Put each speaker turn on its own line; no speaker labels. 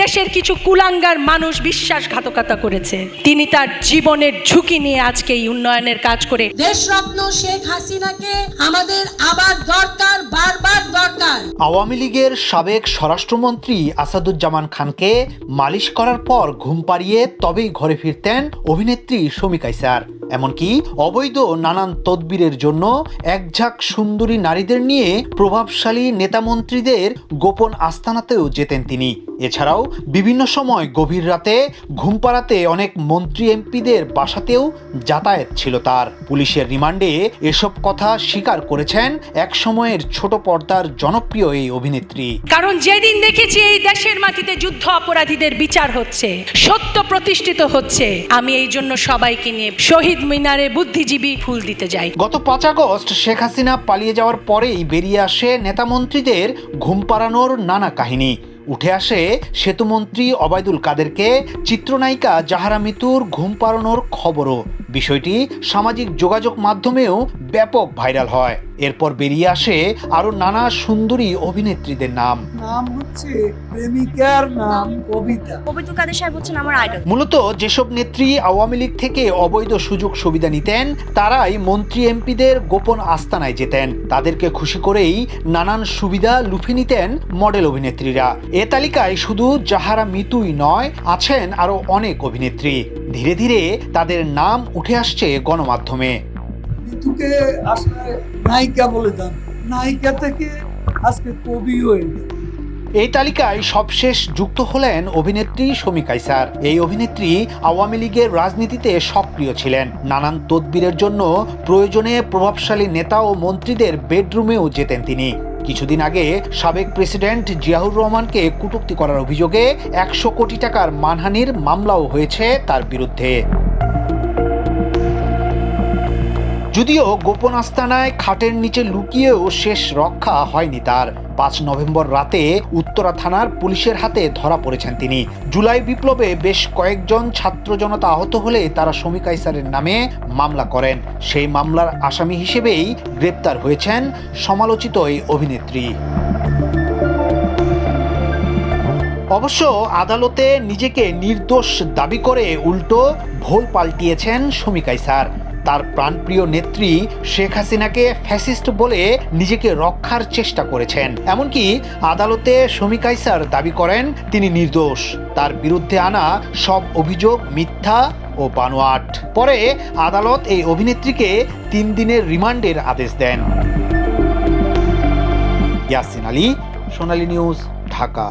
দেশের কিছু কুলাঙ্গার মানুষ বিশ্বাসঘাতকতা করেছে। তিনি তার জীবনের ঝুঁকি নিয়ে আজকে এই উন্নয়নের কাজ করে।
দেশরত্ন শেখ হাসিনাকে আমাদের আবার দরকার বারবার দরকার।
আওয়ামী লীগের সাবেক স্বরাষ্ট্রমন্ত্রী আসাদুজ্জামান খানকে মালিশ করার পর ঘুম পাড়িয়ে তবেই ঘরে ফিরতেন অভিনেত্রী শমিকা ইসার এমনকি অবৈধ নানান তদবিরের জন্য একঝাঁক সুন্দরী নারীদের নিয়ে প্রভাবশালী নেতামন্ত্রীদের গোপন আস্তানাতেও যেতেন তিনি। এছাড়াও বিভিন্ন সময় গভীর রাতে ঘুম পাড়াতে অনেক মন্ত্রী এমপিদের বাসাতেও যাতায়াত ছিল তার। পুলিশের রিমান্ডে এসব কথা স্বীকার করেছেন এক সময়ের ছোট পর্দার জনপ্রিয় এই অভিনেত্রী।
কারণ যেদিন দেখেছি এই দেশের মাটিতে যুদ্ধ অপরাধীদের বিচার হচ্ছে, সত্য প্রতিষ্ঠিত হচ্ছে, আমি এই জন্য সবাইকে নিয়ে শহীদ মিনারে বুদ্ধিজীবী ফুল দিতে যায়।
গত পাঁচ আগস্ট শেখ হাসিনা পালিয়ে যাওয়ার পরেই বেরিয়ে আসে নেতামন্ত্রীদের ঘুম পাড়ানোর নানা কাহিনী। উঠে আসে সেতুমন্ত্রী অবায়দুল কাদেরকে, চিত্রনায়িকা জাহারা মিতুর ঘুম পাড়ানোর খবরও। বিষয়টি সামাজিক যোগাযোগ মাধ্যমেও ব্যাপক ভাইরাল হয়। এরপর বেরিয়ে আসে আরও নানা সুন্দরী অভিনেত্রীদের নাম।
নাম হচ্ছে প্রেমিকার নাম কবিতা।
পবিত্র কাদের সাহেব হচ্ছেন? আমার আইডল
মূলত যেসব নেত্রী আওয়ামী লীগ থেকে অবৈধ সুযোগ সুবিধা নিতেন তারাই মন্ত্রী এমপিদের গোপন আস্তানায় যেতেন। তাদেরকে খুশি করেই নানান সুবিধা লুফে নিতেন মডেল অভিনেত্রীরা। এ তালিকায় শুধু জাহারা মিতুই নয় আছেন আরও অনেক অভিনেত্রী। ধীরে ধীরে তাদের নাম উঠে আসছে গণমাধ্যমে।
ঋতুকে আসলে নায়িকা বলে যান নায়িকা থেকে আজকে কবি হয়ে গেল।
এই তালিকায় সবশেষ যুক্ত হলেন অভিনেত্রী শমিকা ইসার এই অভিনেত্রী আওয়ামী লীগের রাজনীতিতে সক্রিয় ছিলেন। নানান তদবিরের জন্য প্রয়োজনে প্রভাবশালী নেতা ও মন্ত্রীদের বেডরুমেও যেতেন তিনি। কিছুদিন আগে সাবেক প্রেসিডেন্ট জিয়াউর রহমানকে কটূক্তি করার অভিযোগে একশো কোটি টাকার মানহানির মামলাও হয়েছে তার বিরুদ্ধে। যদিও গোপন আস্তানায় খাটের নিচে লুকিয়েও শেষ রক্ষা হয়নি তার। পাঁচ নভেম্বর রাতে উত্তরা থানার পুলিশের হাতে ধরা পড়েছেন তিনি। জুলাই বিপ্লবে বেশ কয়েকজন ছাত্র জনতা আহত হলে তারা শমিকা ইসারের নামে মামলা করেন। সেই মামলার আসামি হিসেবেই গ্রেপ্তার হয়েছেন সমালোচিত এই অভিনেত্রী। অবশ্য আদালতে নিজেকে নির্দোষ দাবি করে উল্টো ভোল পাল্টিয়েছেন শমিকা ইসার তার প্রাণপ্রিয় নেত্রী শেখ হাসিনাকে ফ্যাসিস্ট বলে নিজেকে রক্ষার চেষ্টা করেছেন। এমনকি আদালতে ইসার দাবি করেন, তিনি নির্দোষ। তার বিরুদ্ধে আনা সব অভিযোগ মিথ্যা ও বানোয়াট। পরে আদালত এই অভিনেত্রীকে তিন দিনের রিমান্ডের আদেশ দেন। ইয়াসিন আলী, সোনালী নিউজ, ঢাকা।